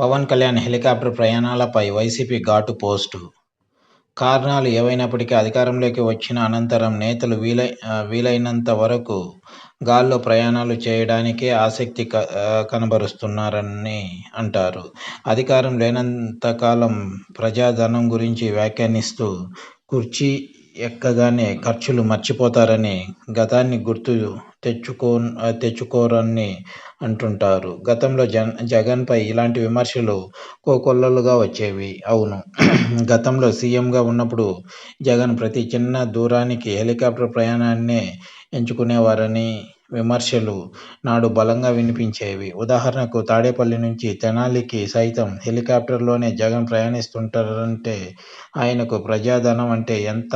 Pawan Kalyan helicopter ప్రయాణాలపై YCP ఘాటు post కారణాలు ఏవైనప్పటికీ అధికారంలోకి వచ్చిన అనంతరం నేతలు వీలై వీలైనంత వరకు గాల్లో ప్రయాణాలు చేయడానికే ఆసక్తి కనబరుస్తున్నారని అంటారు. అధికారం లేనంతకాలం ప్రజాధనం గురించి వ్యాఖ్యానిస్తూ కుర్చీ ఎక్కగానే ఖర్చులు మర్చిపోతారని, గతాన్ని గుర్తు తెచ్చుకో తెచ్చుకోరని అంటుంటారు. గతంలో జగన్పై ఇలాంటి విమర్శలు కోకొల్లలుగా వచ్చేవి. అవును గతంలో సీఎంగా ఉన్నప్పుడు జగన్ ప్రతి చిన్న దూరానికి హెలికాప్టర్ ప్రయాణాన్నే ఎంచుకునేవారని విమర్శలు నాడు బలంగా వినిపించేవి. ఉదాహరణకు తాడేపల్లి నుంచి తెనాలికి సైతం హెలికాప్టర్లోనే జగన్ ప్రయాణిస్తుంటారంటే ఆయనకు ప్రజాధనం అంటే ఎంత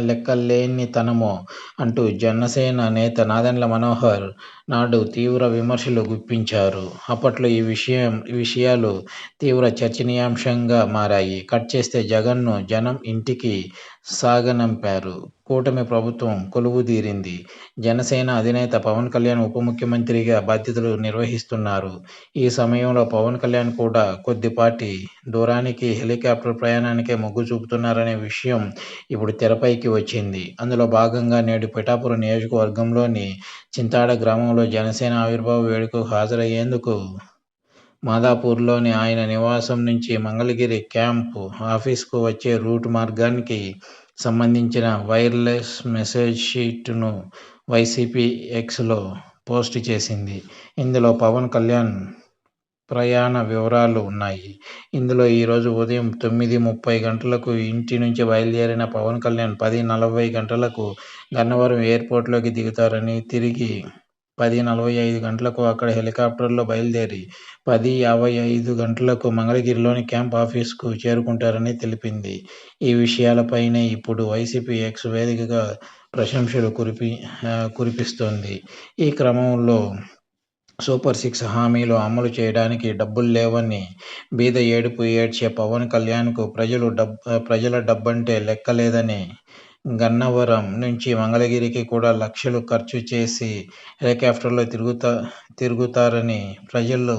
లెక్కలేనితనమో అంటూ జనసేన నేత నాదెండ్ల మనోహర్ నాడు తీవ్ర విమర్శలు గుప్పించారు. అప్పట్లో ఈ విషయం విషయాలు తీవ్ర చర్చనీయాంశంగా మారాయి. కట్ చేస్తే జగన్ను జనం ఇంటికి సాగనంపారు. కూటమి ప్రభుత్వం కొలువుదీరింది. జనసేన అధినేత పవన్ కళ్యాణ్ ఉప ముఖ్యమంత్రిగా బాధ్యతలు నిర్వహిస్తున్నారు. ఈ సమయంలో పవన్ కళ్యాణ్ కూడా కొద్దిపాటి దూరానికి హెలికాప్టర్ ప్రయాణానికే మొగ్గు చూపుతున్నారనే విషయం ఇప్పుడు తెరపైకి వచ్చింది. అందులో భాగంగా నేడు పిఠాపురం నియోజకవర్గంలోని చింతాడ గ్రామంలో జనసేన ఆవిర్భావ వేడుకకు హాజరయ్యేందుకు మాదాపూర్లోని ఆయన నివాసం నుంచి మంగళగిరి క్యాంప్ ఆఫీస్కు వచ్చే రూట్ మార్గానికి సంబంధించిన వైర్లెస్ మెసేజ్ షీట్ను వైసీపీ ఎక్స్లో పోస్ట్ చేసింది. ఇందులో పవన్ కళ్యాణ్ ప్రయాణ వివరాలు ఉన్నాయి. ఇందులో ఈరోజు ఉదయం తొమ్మిది ముప్పై గంటలకు ఇంటి నుంచి బయలుదేరిన పవన్ కళ్యాణ్ పది నలభై గంటలకు గన్నవరం ఎయిర్పోర్ట్లోకి దిగుతారని, తిరిగి పది నలభై ఐదు గంటలకు అక్కడి హెలికాప్టర్లో బయలుదేరి పది యాభై ఐదు గంటలకు మంగళగిరిలోని క్యాంప్ ఆఫీసుకు చేరుకుంటారని తెలిపింది. ఈ విషయాలపైనే ఇప్పుడు వైసీపీ ఎక్స్ వేదికగా ప్రశంసలు కురిపి కురిపిస్తోంది. ఈ క్రమంలో సూపర్ సిక్స్ హామీలు అమలు చేయడానికి డబ్బుల్లేవని బీద ఏడుపు ఏడ్చే పవన్ కళ్యాణ్కు ప్రజలు ప్రజల డబ్బంటే లెక్కలేదని, గన్నవరం నుంచి మంగళగిరికి కూడా లక్షలు ఖర్చు చేసి హెలికాప్టర్లో తిరుగుతారని ప్రజలు